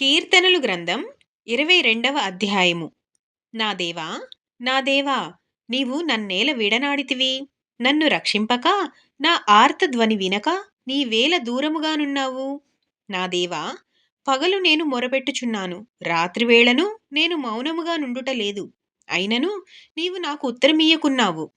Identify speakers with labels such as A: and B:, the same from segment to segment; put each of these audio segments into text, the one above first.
A: కీర్తనలు గ్రంథం ఇరవై రెండవ అధ్యాయము. నా దేవా నా దేవా నీవు నన్నేల విడనాడితివి. నన్ను రక్షింపక నా ఆర్తధ్వని వినక నీ వేల దూరముగానున్నావు. నా దేవా పగలు నేను మొరపెట్టుచున్నాను. రాత్రివేళను నేను మౌనముగా నుండుట లేదు అయినను నీవు నాకు ఉత్తరమీయకున్నావు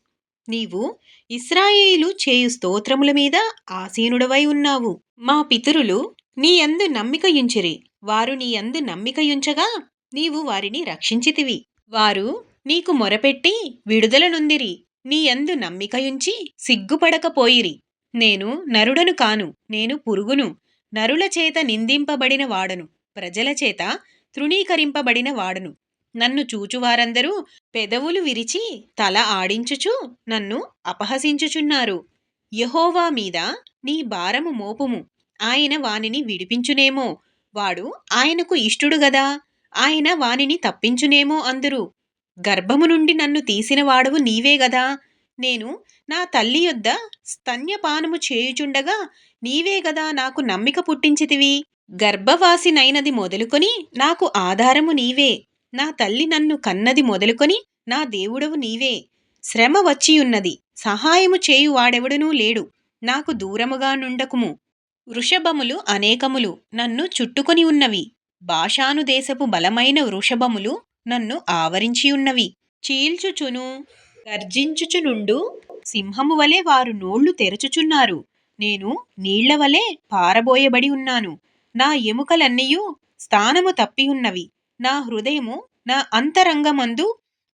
A: నీవు ఇస్రాయేలు చేయు స్తోత్రముల మీద ఆసీనుడవై ఉన్నావు. మా పితరులు నీ యందు నమ్మికయుంచిరి. వారు నీ యందు నమ్మికయుంచగా నీవు వారిని రక్షించితివి. వారు నీకు మొరపెట్టి విడుదల నొందిరి. నీ యందు నమ్మికయుంచి సిగ్గుపడకపోయిరి. నేను నరుడను కాను నేను పురుగును. నరుల చేత నిందింపబడిన వాడను ప్రజల చేత తృణీకరింపబడిన వాడను. నన్ను చూచువారందరూ పెదవులు విరిచి తల ఆడించుచు నన్ను అపహసించుచున్నారు. యహోవా మీద నీ భారము మోపుము. ఆయన వానిని విడిపించునేమో. వాడు ఆయనకు ఇష్టుడు గదా. ఆయన వానిని తప్పించునేమో అందురు. గర్భము నుండి నన్ను తీసిన వాడవు నీవే గదా. నేను నా తల్లి యొద్ద స్తన్యపానము చేయుచుండగా నీవే గదా నాకు నమ్మిక పుట్టించితివి. గర్భవాసినైనది మొదలుకొని నాకు ఆధారము నీవే. నా తల్లి నన్ను కన్నది మొదలుకొని నా దేవుడవు నీవే. శ్రమ వచ్చియున్నది. సహాయము చేయువాడెవడునూ లేడు. నాకు దూరముగా నుండకుము. వృషభములు అనేకములు నన్ను చుట్టుకొని ఉన్నవి. భాషానుదేశపు బలమైన వృషభములు నన్ను ఆవరించియున్నవి చీల్చుచును గర్జించుచునుండు సింహము వలె వారు నోళ్ళు తెరచుచున్నారు. నేను నీళ్ళ వలె పారబోయబడి ఉన్నాను. నా ఎముకలన్నీయు స్థానము తప్పి ఉన్నవి. నా హృదయము నా అంతరంగమందు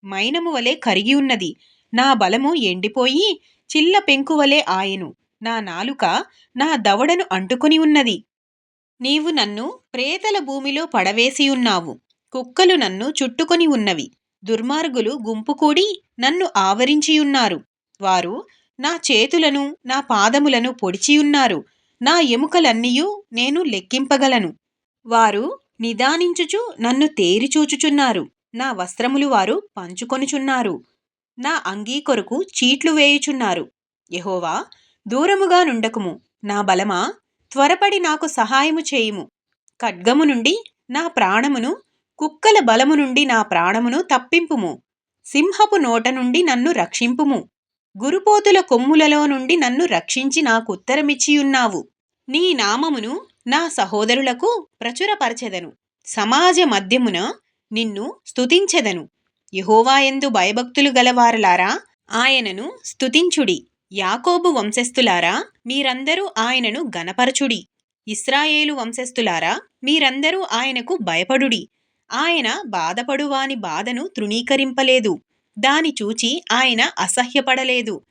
A: మైనము వలె కరిగి ఉన్నది. నా బలము ఎండిపోయి చిల్ల పెంకువలే ఆయను. నా నాలుక నా దవడను అంటుకొని ఉన్నది. నీవు నన్ను ప్రేతల భూమిలో పడవేసి ఉన్నావు. కుక్కలు నన్ను చుట్టుకొని ఉన్నవి. దుర్మార్గులు గుంపుకూడి నన్ను ఆవరించియున్నారు వారు నా చేతులను నా పాదములను పొడిచియున్నారు నా ఎముకలన్నీయూ నేను లెక్కింపగలను. వారు నిదానించుచు నన్ను తేరిచూచుచున్నారు నా వస్త్రములు వారు పంచుకొనుచున్నారు. నా అంగీ కొరకు చీట్లు వేయుచున్నారు. యహోవా దూరముగా నుండకుము. నా బలమా? త్వరపడి నాకు సహాయము చేయుము. ఖడ్గము నుండి నా ప్రాణమును కుక్కల బలము నుండి నా ప్రాణమును తప్పింపుము. సింహపు నోట నుండి నన్ను రక్షింపుము. గురుపోతుల కొమ్ములలో నుండి నన్ను రక్షించి నాకు ఉత్తరమిచ్చియున్నావు. నీ నామమును నా సహోదరులకు ప్రచురపరచెదను. సమాజ మధ్యమున నిన్ను స్తుతించెదను. యహోవాయందు భయభక్తులు గలవారలారా ఆయనను స్తుతించుడి. యాకోబు వంశస్థులారా మీరందరూ ఆయనను గనపరచుడి ఇస్రాయేలు వంశస్థులారా మీరందరూ ఆయనకు భయపడుడి. ఆయన బాధపడువాని బాధను తృణీకరింపలేదు. దాని చూచి ఆయన అసహ్యపడలేదు.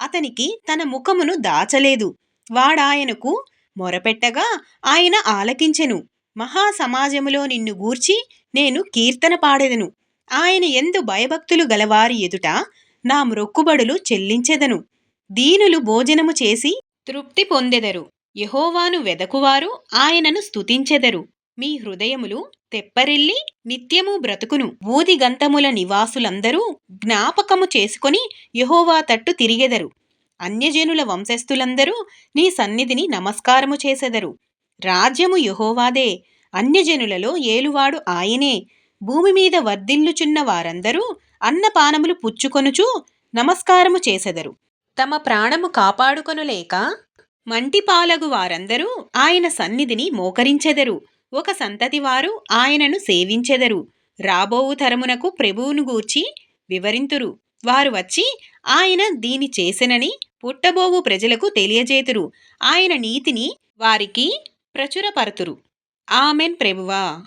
A: అతనికి తన ముఖమును దాచలేదు. వాడాయనకు మొరపెట్టగా ఆయన ఆలకించెను. మహాసమాజములో నిన్ను గూర్చి నేను కీర్తన పాడెదను. ఆయన ఎందు భయభక్తులు గలవారి ఎదుట నా మ్రొక్కుబడులు చెల్లించెదను. దీనులు భోజనము చేసి తృప్తి పొందెదరు. యహోవాను వెదకువారు ఆయనను స్తుతించెదరు. మీ హృదయములు తెప్పరిల్లి నిత్యము బ్రతుకును. గంతముల నివాసులందరూ జ్ఞాపకము చేసుకొని యహోవా తట్టు తిరిగెదరు. అన్యజనుల వంశస్థులందరూ నీ సన్నిధిని నమస్కారము చేసెదరు. రాజ్యము యహోవాదే. అన్యజనులలో ఏలువాడు ఆయనే. భూమి మీద వర్ధిల్లుచున్న వారందరూ అన్నపానములు పుచ్చుకొనుచు నమస్కారము చేసెదరు. తమ ప్రాణము కాపాడుకొనులేక మంటిపాలగు వారందరూ ఆయన సన్నిధిని మోకరించెదరు. ఒక సంతతి వారు ఆయనను సేవించెదరు. రాబోవు తరమునకు ప్రభువును గూర్చి వివరింతురు. వారు వచ్చి ఆయన దీని చేసెనని పుట్టబోవు ప్రజలకు తెలియజేతురు. ఆయన నీతిని వారికి ప్రచురపరతురు. ఆమెన్ ప్రభువా.